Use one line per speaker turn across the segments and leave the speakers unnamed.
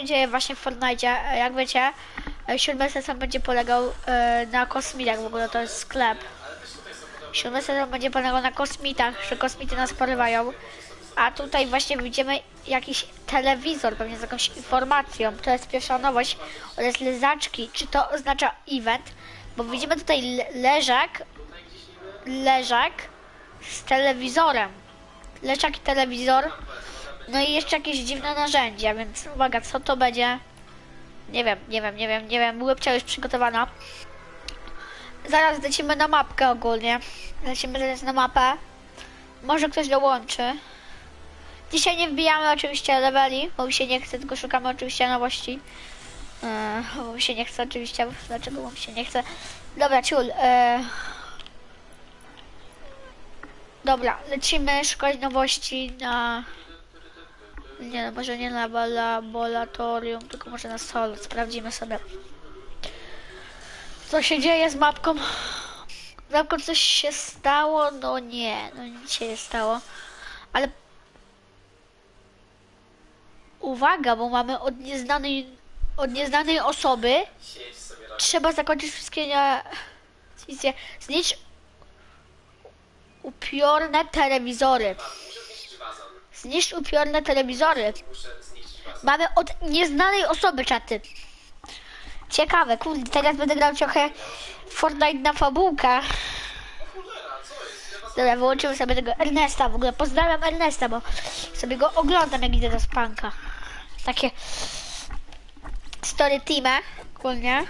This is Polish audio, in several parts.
się dzieje właśnie w Fortnite. Jak wiecie, e, siódmy sezon będzie polegał e, na kosmitach, w ogóle to jest sklep. Siódmy sezon będzie polegał na kosmitach, że kosmity nas porywają. A tutaj właśnie widzimy jakiś telewizor, pewnie z jakąś informacją. To jest pierwsza nowość oraz lezaczki. Czy to oznacza event? Bo widzimy tutaj le leżak, leżak z telewizorem. Leżak i telewizor. No i jeszcze jakieś dziwne narzędzia, więc uwaga, co to będzie? Nie wiem, nie wiem, nie wiem, nie wiem. Łebcia już przygotowana. Zaraz lecimy na mapkę ogólnie. Lecimy zaraz na mapę. Może ktoś dołączy. Dzisiaj nie wbijamy oczywiście leveli, bo mi się nie chce, tylko szukamy oczywiście nowości. Eee, bo mi się nie chce oczywiście. Dlaczego bo mi się nie chce? Dobra, ciul. Eee... Dobra, lecimy szukać nowości na... Nie, no, może nie na laboratorium, tylko może na solo. Sprawdzimy sobie. Co się dzieje z mapką? Z mapką coś się stało? No nie, no nic się nie stało. Ale... Uwaga, bo mamy od nieznanej, od nieznanej osoby. Trzeba zakończyć wszystkie nie... misje. Znicz upiorne telewizory. Zniszcz upiorne telewizory. Mamy od nieznanej osoby czaty. Ciekawe, kurde, teraz będę grał trochę Fortnite na
was...
Dobra, wyłączymy sobie tego Ernesta. W ogóle pozdrawiam Ernesta, bo sobie go oglądam, jak idę do spanka. Takie story teamy, ogólnie.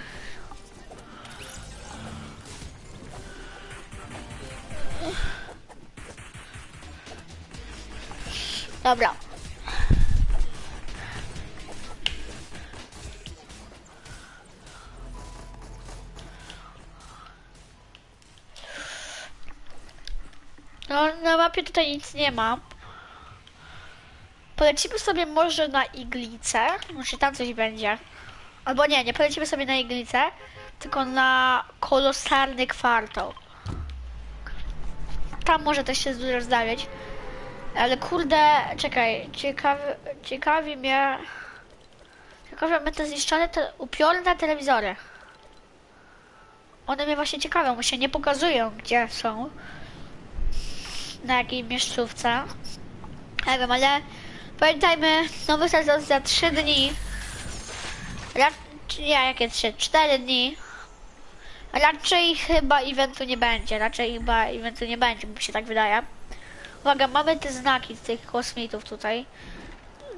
Dobra. No, na mapie tutaj nic nie ma. Polecimy sobie może na iglicę. Może tam coś będzie. Albo nie, nie polecimy sobie na iglicę, tylko na kolosalny kwartał. Tam może też się zdarzyć. Ale kurde, czekaj, ciekawi, ciekawi mnie... Ciekawi mnie te zniszczone, te upiorne telewizory. One mnie właśnie ciekawią, bo się nie pokazują, gdzie są na jakiej miejscówce. Nie wiem, ale pamiętajmy, nowy sezon za 3 dni. Ra- czy nie, jakie 3? 4 dni. Raczej chyba eventu nie będzie, raczej chyba eventu nie będzie, mi się tak wydaje. Uwaga, mamy te znaki tych kosmitów tutaj.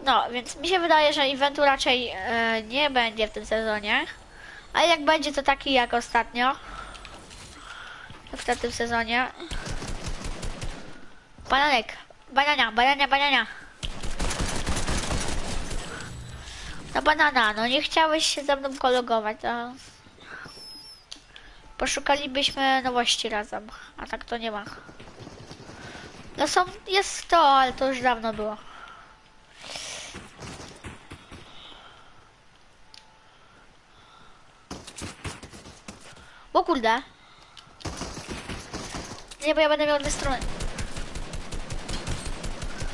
No, więc mi się wydaje, że eventu raczej e, nie będzie w tym sezonie. A jak będzie, to taki jak ostatnio. W tym sezonie. Bananek. Banana, banana, banana. No banana, no nie chciałeś się ze mną kolegować, to... Poszukalibyśmy nowości razem, a tak to nie ma. No są, jest to, ale to już dawno było. O kurde. Nie, bo ja będę miał dwie strony.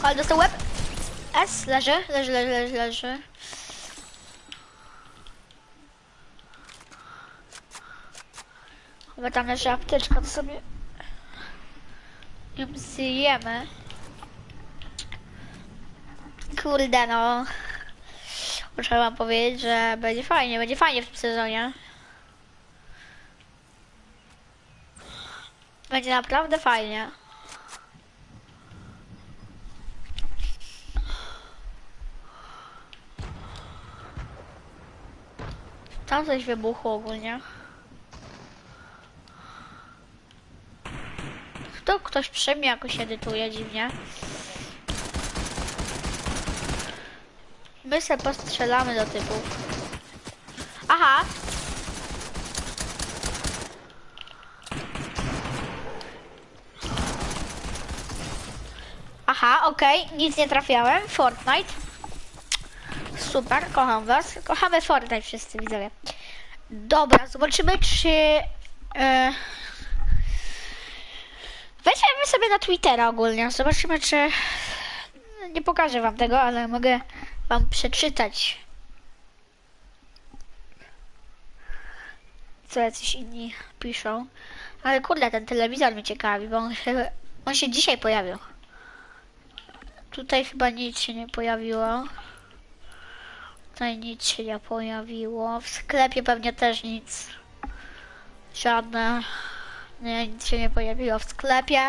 Ale dostał łeb. S, leży, leży, leży, leży, leży. Chyba tam leży apteczka, to sobie ją zjemy. Kurde no. Muszę wam powiedzieć, że będzie fajnie, będzie fajnie w tym sezonie. Będzie naprawdę fajnie. Tam coś wybuchło ogólnie. To ktoś przy mnie jakoś edytuje dziwnie. My se postrzelamy do typów. Aha! Aha, okej, nic nie trafiałem. Fortnite. Super, kocham was. Kochamy Fortnite wszyscy widzowie. Dobra, zobaczymy czy... E... Weźmy sobie na Twittera ogólnie. Zobaczymy, czy... Nie pokażę wam tego, ale mogę wam przeczytać. Co jacyś inni piszą. Ale kurde, ten telewizor mnie ciekawi, bo on się, on się dzisiaj pojawił. Tutaj chyba nic się nie pojawiło. Tutaj nic się nie pojawiło. W sklepie pewnie też nic. Żadne nie, nic się nie pojawiło w sklepie.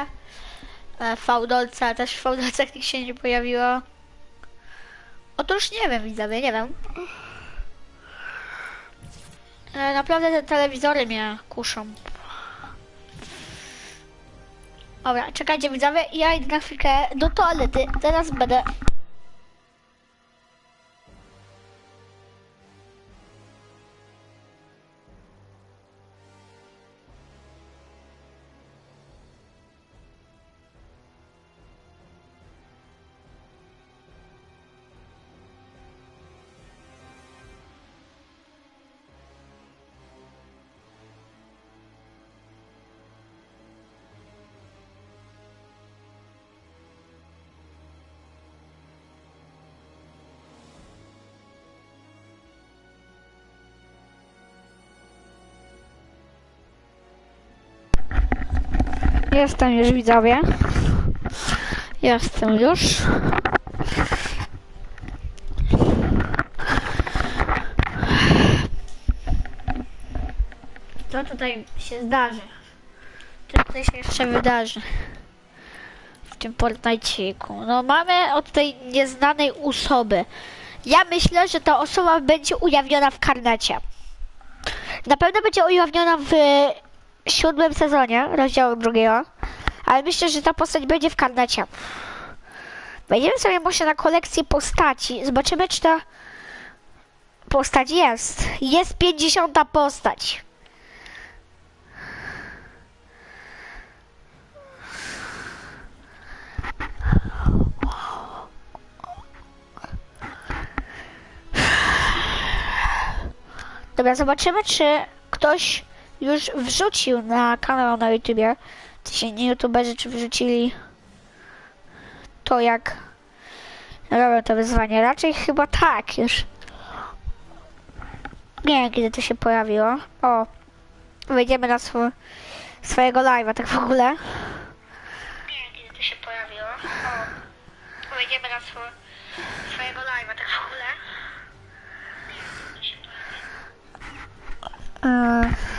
E, W Fałdolce też w Fałdolcach nic się nie pojawiło. Otóż nie wiem, widzowie, nie wiem. E, Naprawdę te telewizory mnie kuszą. Dobra, czekajcie widzowie, ja idę na chwilkę do toalety. Teraz będę. Jestem już widzowie. Jestem już. Co tutaj się zdarzy? Co tutaj się jeszcze wydarzy? W tym Fortnite'iku. No mamy od tej nieznanej osoby. Ja myślę, że ta osoba będzie ujawniona w karnecie. Na pewno będzie ujawniona w siódmym sezonie, rozdziału drugiego. Ale myślę, że ta postać będzie w karnecie. Wejdziemy sobie może na kolekcję postaci. Zobaczymy, czy ta postać jest. Jest 50 postać. Dobra, zobaczymy, czy ktoś już wrzucił na kanał na YouTubie. Ci nie YouTuberzy, czy wrzucili to, jak robią to wyzwanie. Raczej chyba tak już. Nie wiem, kiedy to się pojawiło. O, wejdziemy na swój, swojego live'a, tak w ogóle. Nie wiem, kiedy to się pojawiło. O, wejdziemy na swój, swojego live'a, tak w ogóle. Eee.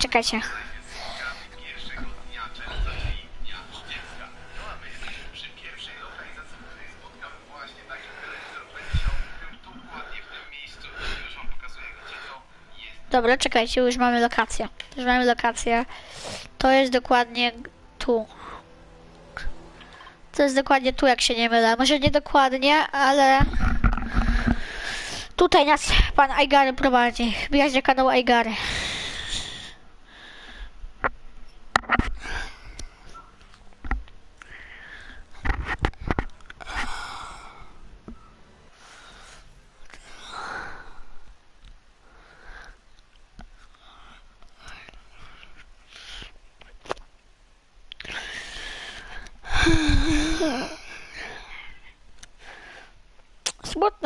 jest. Dobra, czekajcie, już mamy lokację. Już mamy lokację. To jest dokładnie tu. To jest dokładnie tu, jak się nie mylę. Może nie dokładnie, ale... Tutaj nas pan Aigary prowadzi. Wbijać na kanał Aigary.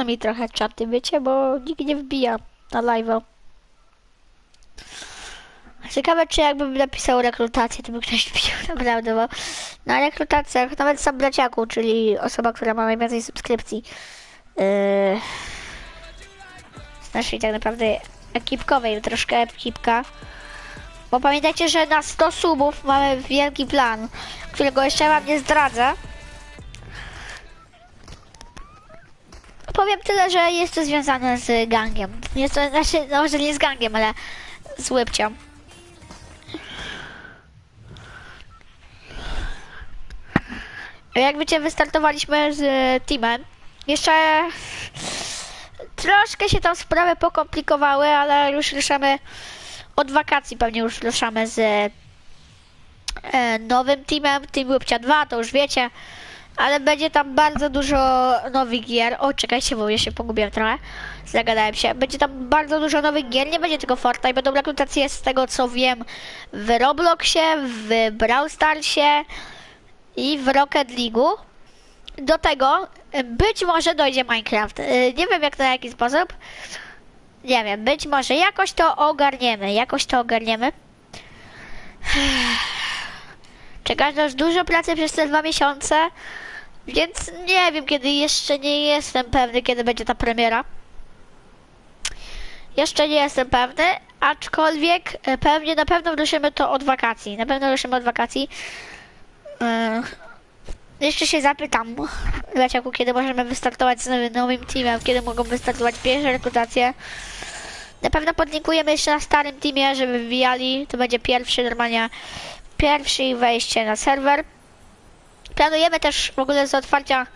Mi trochę czaty, wiecie, bo nikt nie wbija na live'a. Ciekawe, czy jakbym napisał rekrutację, to by ktoś wbił, naprawdę, bo na rekrutacjach, nawet sam braciaku, czyli osoba, która ma najwięcej subskrypcji, yy, z naszej tak naprawdę ekipkowej, troszkę ekipka, Bo pamiętajcie, że na 100 subów mamy wielki plan, którego jeszcze wam nie zdradzę. Powiem tyle, że jest to związane z gangiem. Jest to, znaczy, no może nie z gangiem, ale z łybcią. Jak wiecie, wystartowaliśmy z teamem. Jeszcze troszkę się tam sprawy pokomplikowały, ale już ruszamy od wakacji pewnie już ruszamy z e, nowym teamem, Team Łupcia 2, to już wiecie, ale będzie tam bardzo dużo nowych gier. O, czekajcie, bo ja się pogubiłem trochę, zagadałem się. Będzie tam bardzo dużo nowych gier, nie będzie tylko Fortnite, będą rekrutacje z tego co wiem w Robloxie, w Brawl Starsie i w Rocket League'u. Do tego e, być może dojdzie Minecraft. E, Nie wiem jak na jaki sposób. Nie wiem, być może jakoś to ogarniemy, jakoś to ogarniemy. Czeka nas dużo pracy przez te dwa miesiące, więc nie wiem kiedy, jeszcze nie jestem pewny kiedy będzie ta premiera. Jeszcze nie jestem pewny, aczkolwiek e, pewnie na pewno ruszymy to od wakacji. Na pewno ruszymy od wakacji. E, Jeszcze się zapytam, Leciaku, kiedy możemy wystartować z nowym, nowym teamem, kiedy mogą wystartować pierwsze rekrutacje. Na pewno podlinkujemy jeszcze na starym teamie, żeby wbijali. To będzie pierwszy normalnie, pierwszy wejście na serwer. Planujemy też w ogóle z otwarcia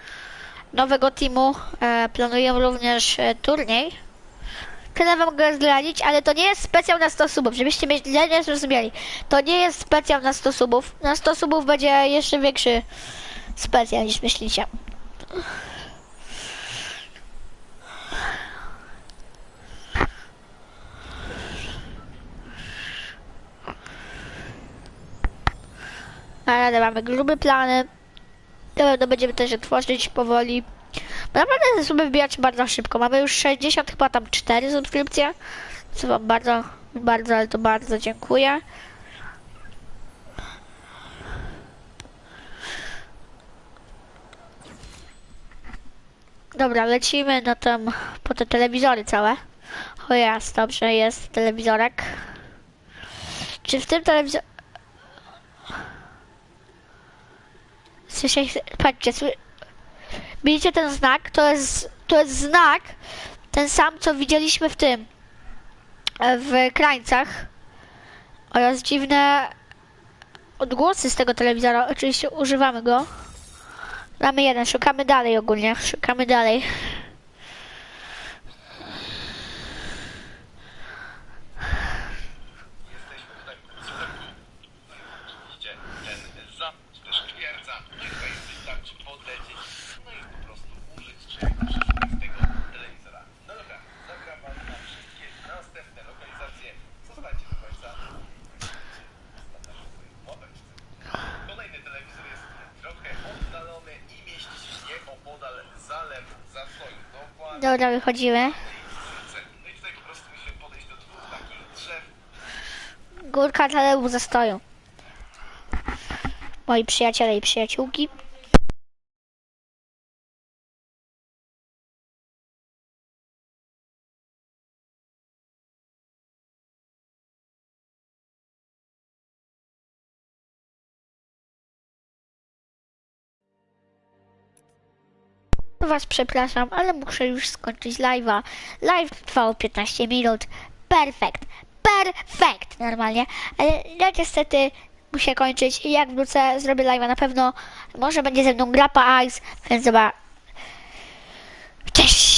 nowego teamu, e, planuję również e, turniej. Tyle wam mogę zdradzić, ale to nie jest specjal na 100 subów, żebyście mnie nie zrozumieli. To nie jest specjal na 100 subów. Na 100 subów będzie jeszcze większy specjal niż myślicie. Ale mamy grube plany. To pewno będziemy też je tworzyć powoli. Bo naprawdę suby wbijać bardzo szybko. Mamy już 60, chyba tam 4 subskrypcje. Co wam bardzo, bardzo, ale to bardzo dziękuję. Dobra, lecimy na tam po te telewizory całe. O jest, dobrze, jest telewizorek. Czy w tym telewizorze... Słyszę, patrzcie, sły... Widzicie ten znak? To jest, to jest znak, ten sam, co widzieliśmy w tym, w krańcach. Oraz dziwne odgłosy z tego telewizora. Oczywiście używamy go. Mamy jeden, szukamy dalej ogólnie, szukamy dalej.
Jesteśmy tutaj w Słupku. Oczywiście ten zap, czy też twierdza, no i tutaj wystarczy podlecieć, no i po prostu użyć czy przeszukać tego telewizora. No dobra, zagram wam na wszystkie następne lokalizacje. Zostańcie do końca. Kolejny telewizor jest trochę oddalony i mieści się nieopodal zalewu zastoju. Dokładnie.
Dobra, wychodzimy.
No i tutaj po prostu musimy podejść do takich drzew,
Górka zalewu zastoju. Moi przyjaciele i przyjaciółki. Was przepraszam, ale muszę już skończyć live'a. Live trwał 15 minut. Perfekt. Perfekt. Normalnie. Ale no niestety muszę kończyć i jak wrócę, zrobię live'a na pewno. Może będzie ze mną grapa Ice, więc zobaczymy. Cześć!